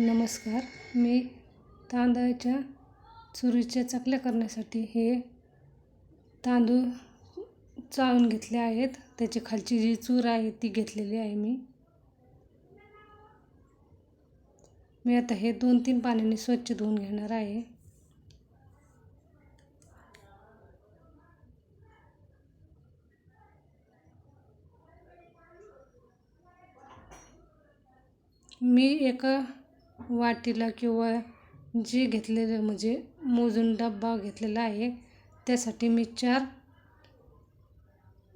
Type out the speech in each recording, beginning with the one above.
नमस्कार. मी तांदळाच्या चुरीच्या चकल्या करण्यासाठी हे तांदूळ चाळून घेतले आहेत. त्याची खालची जी चूर आहे ती घेतलेली आहे मी. मी आता हे दोन तीन पाण्याने स्वच्छ धुवून घेणार आहे. मी एका वाटीला किंवा जे घेतलेलं म्हणजे मोजून डब्बा घेतलेला आहे त्यासाठी मी चार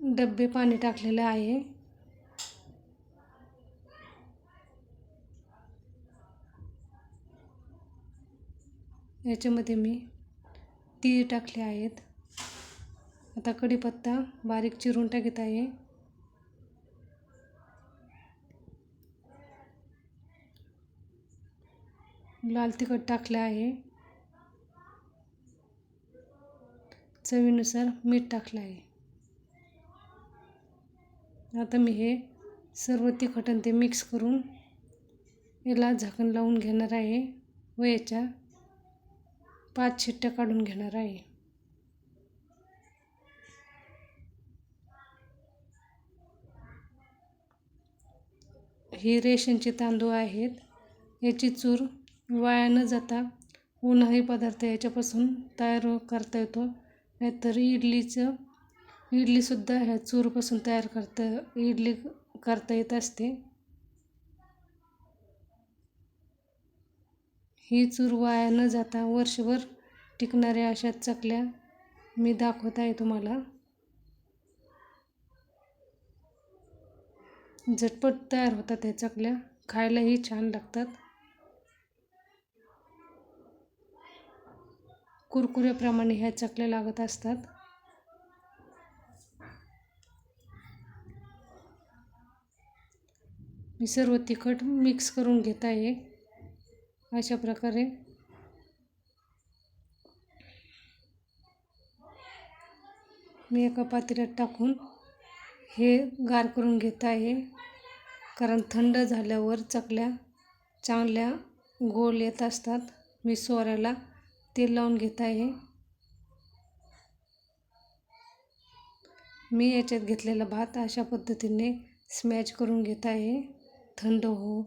डब्बे पाणी टाकलेलं आहे. याच्यामध्ये मी तीळ टाकले आहेत. आता कढीपत्ता बारीक चिरून टाकत आहे. लाल तिखट टाकलं आहे. चवीनुसार मीठ टाकलं आहे. आता मी हे सर्व तिखट आणि ते मिक्स करून याला झाकण लावून घेणार आहे व याच्या पाच शिट्ट्या काढून घेणार आहे. हे रेशनचे तांदूळ आहेत. याची चूर वाया न जाता उन्हाळी पदार्थ याच्यापासून तयार करता येतो. नाहीतर इडलीचं इडलीसुद्धा ह्या चूरपासून तयार करता इडली करता येत असते. ही चूर वाया न जाता वर्षभर टिकणाऱ्या अशा चकल्या मी दाखवत आहे तुम्हाला. झटपट तयार होतात ह्या चकल्या खायलाही छान लागतात. कुरकुऱ्याप्रमाणे ह्या चकल्या लागत असतात. मी सर्व तिखट मिक्स करून घेत आहे. अशा प्रकारे. मी एका पातेल्यात टाकून हे गार करून घेत आहे. कारण थंड झाल्यावर चकल्या चांगल्या गोल येत असतात. मी सोऱ्याला तेल लावून घेत आहे. मी याच्यात घेतलेला भात अशा पद्धतीने स्मॅच करून घेत आहे. थंड हो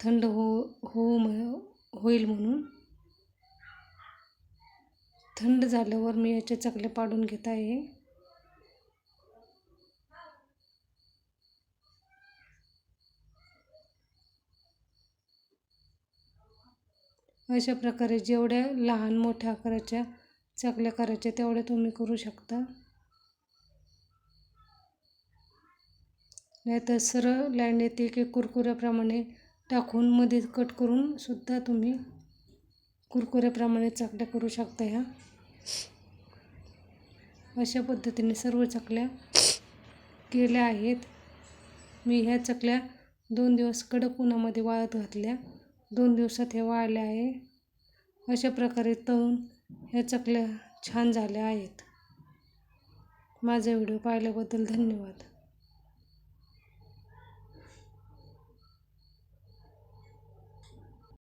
थंड हो होऊ होईल म्हणून. थंड झाल्यावर मी याच्या चकले पाडून घेत आहे. अशा प्रकारे जेवढ्या लहान मोठ्या आकाराच्या चकल्या करायच्या तेवढ्या तुम्ही करू शकता. नाहीतर सरळ लाईन येते की कुरकुऱ्याप्रमाणे टाकून मध्ये कट करून सुद्धा तुम्ही कुरकुऱ्याप्रमाणे चकल्या करू शकता ह्या. अशा पद्धतीने सर्व चकल्या केल्या आहेत. मी ह्या चकल्या दोन दिवस कडक उन्हामध्ये वाळत घातल्या. दोन दिवसात हे वाळले आहे. अशा प्रकारे तळून ह्या चकल्या छान झाल्या आहेत. माझा व्हिडिओ पाहिल्याबद्दल धन्यवाद.